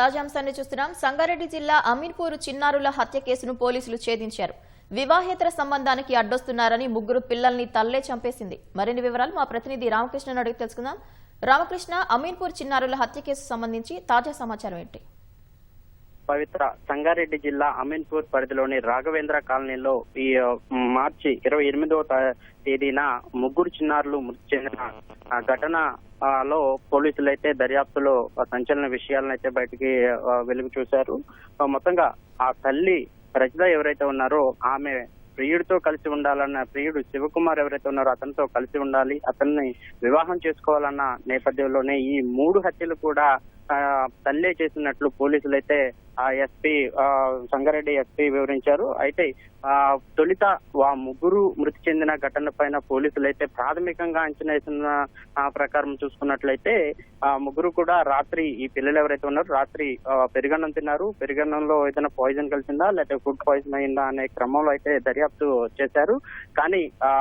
తాజాంశాన్ని చూస్తున్నాం. సంగారెడ్డి జిల్లా అమీర్పూర్ చిన్నారుల హత్య కేసును పోలీసులు ఛేదించారు. వివాహేతర సంబంధానికి అడ్డొస్తున్నారని ముగ్గురు పిల్లల్ని తల్లే చంపేసింది. మరిన్ని వివరాలు మా ప్రతినిధి రామకృష్ణను అడిగి తెలుసుకుందాం. రామకృష్ణ అమీర్పూర్ చిన్నారుల హత్య కేసు సంబంధించి తాజా సమాచారం ఏంటి? పవిత్ర సంగారెడ్డి జిల్లా అమీన్పూర్ పరిధిలోని రాఘవేంద్ర కాలనీలో ఈ మార్చి ఇరవై ఎనిమిదవ తేదీన ముగ్గురు చిన్నారులు మృతి చెందిన ఆ, ఘటన లో పోలీసులు అయితే దర్యాప్తులో సంచలన విషయాలను అయితే బయటికి వెలుగు చూశారు. మొత్తంగా ఆ తల్లి రజిత ఎవరైతే ఉన్నారో ఆమె ప్రియుడితో కలిసి ఉండాలన్న ప్రియుడు శివకుమార్ ఎవరైతే ఉన్నారో అతనితో కలిసి ఉండాలి అతన్ని వివాహం చేసుకోవాలన్న నేపథ్యంలోనే ఈ మూడు హత్యలు కూడా తల్లే చేసినట్లు పోలీసులు అయితే ఆ ఎస్పీ సంగారెడ్డి ఎస్పీ వివరించారు. అయితే ఆ తొలిత ఆ ముగ్గురు మృతి చెందిన ఘటన పైన పోలీసులు అయితే ప్రాథమికంగా అంచనా వేసిన ప్రకారం చూసుకున్నట్లయితే ఆ ముగ్గురు కూడా రాత్రి ఈ పిల్లలు ఎవరైతే ఉన్నారో రాత్రి పెరుగన్నం తిన్నారు. పెరుగన్నంలో ఏదైనా పాయిజన్ కలిసిందా? లేకపోతే ఫుడ్ పాయిజన్ అయిందా అనే క్రమంలో అయితే దర్యాప్తు చేశారు. కానీ ఆ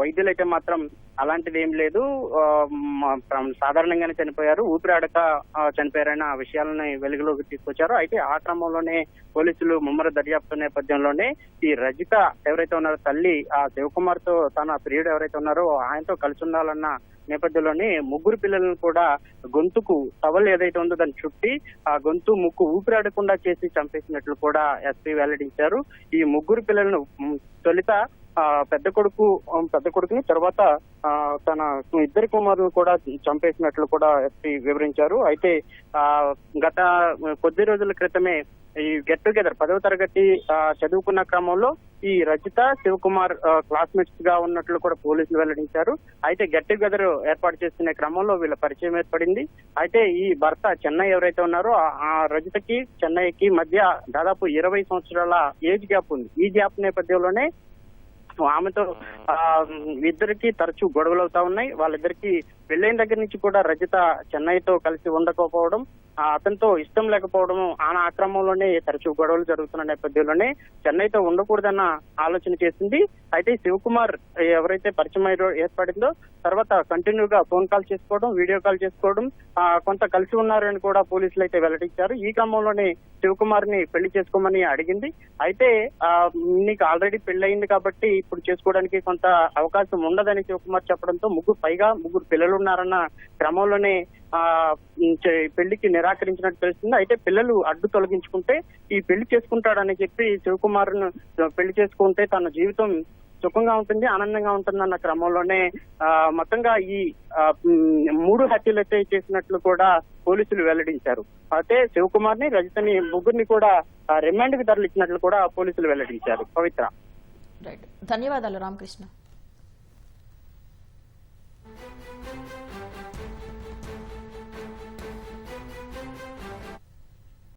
వైద్యులు అయితే మాత్రం అలాంటిది ఏం లేదు. సాధారణంగానే చనిపోయారు. ఊపిరాడక ఆ, ఆ విషయాలని వెలుగులోకి తీసుకొచ్చారు. అయితే ఆ క్రమంలోనే పోలీసులు ముమ్మర దర్యాప్తు నేపథ్యంలోనే ఈ రజిత ఎవరైతే ఉన్నారో తల్లి ఆ శివకుమార్తో తన ప్రియుడు ఎవరైతే ఉన్నారో ఆయనతో కలిసి ఉండాలన్న నేపథ్యంలోనే ముగ్గురు పిల్లలను కూడా గొంతుకు టవల్ ఏదైతే ఉందో దాన్ని చుట్టి ఆ గొంతు ముక్కు ఊపిరాడకుండా చేసి చంపేసినట్లు కూడా ఎస్పీ వెల్లడించారు. ఈ ముగ్గురు పిల్లలను తొలిత పెద్ద కొడుకు పెద్ద కొడుకుని తర్వాత తన ఇద్దరు కుమారులు కూడా చంపేసినట్లు కూడా ఎస్పీ వివరించారు. అయితే గత కొద్ది రోజుల క్రితమే ఈ గెట్ టుగెదర్ పదవ తరగతి చదువుకున్న క్రమంలో ఈ రజిత శివకుమార్ క్లాస్మేట్స్గా ఉన్నట్లు కూడా పోలీసులు వెల్లడించారు. అయితే గెట్ టుగెదర్ ఏర్పాటు చేస్తున్న క్రమంలో వీళ్ళ పరిచయం ఏర్పడింది. అయితే ఈ భర్త చెన్నై ఎవరైతే ఉన్నారో ఆ- ఆ రజితకి చెన్నైకి మధ్య దాదాపు ఇరవై సంవత్సరాల ఏజ్ గ్యాప్ ఉంది. ఈ గ్యాప్ నేపథ్యంలోనే ఆమెతో ఆ, ఇద్దరికి తరచూ గొడవలు అవుతా ఉన్నాయి. వాళ్ళిద్దరికి పెళ్ళైన దగ్గర నుంచి కూడా రజిత చెన్నైతో కలిసి ఉండకపోవడం అతనితో ఇష్టం లేకపోవడం ఆ అక్రమంలోనే తరచూ గొడవలు జరుగుతున్న నేపథ్యంలోనే చెన్నైతో ఉండకూడదన్న ఆలోచన చేసింది. అయితే శివకుమార్ ఎవరైతే పరిచయం ఏర్పడిందో తర్వాత కంటిన్యూగా ఫోన్ కాల్ చేసుకోవడం వీడియో కాల్ చేసుకోవడం కొంత కలిసి ఉన్నారని కూడా పోలీసులు అయితే వెల్లడించారు. ఈ క్రమంలోనే శివకుమార్ని పెళ్ళి చేసుకోమని అడిగింది. అయితే నీకు ఆల్రెడీ పెళ్ళి అయింది కాబట్టి ఇప్పుడు చేసుకోవడానికి కొంత అవకాశం ఉండదని శివకుమార్ చెప్పడంతో ముగ్గురు పైగా ముగ్గురు పిల్లలు ఉన్నారన్న క్రమంలోనే ఆ పెళ్ళికి నిరాకరించినట్టు తెలుస్తుంది. అయితే పిల్లలు అడ్డు తొలగించుకుంటే ఈ పెళ్ళి చేసుకుంటాడని చెప్పి శివకుమార్ పెళ్ళి చేసుకుంటే తన జీవితం సుఖంగా ఉంటుంది ఆనందంగా ఉంటుందన్న క్రమంలోనే ఆ మొత్తంగా ఈ మూడు హత్యలు అయితే చేసినట్లు కూడా పోలీసులు వెల్లడించారు. అయితే శివకుమార్ని రజితని ముగ్గురిని కూడా రిమాండ్కి తరలించినట్లు కూడా పోలీసులు వెల్లడించారు. పవిత్ర. ధన్యవాదాలు రామకృష్ణ.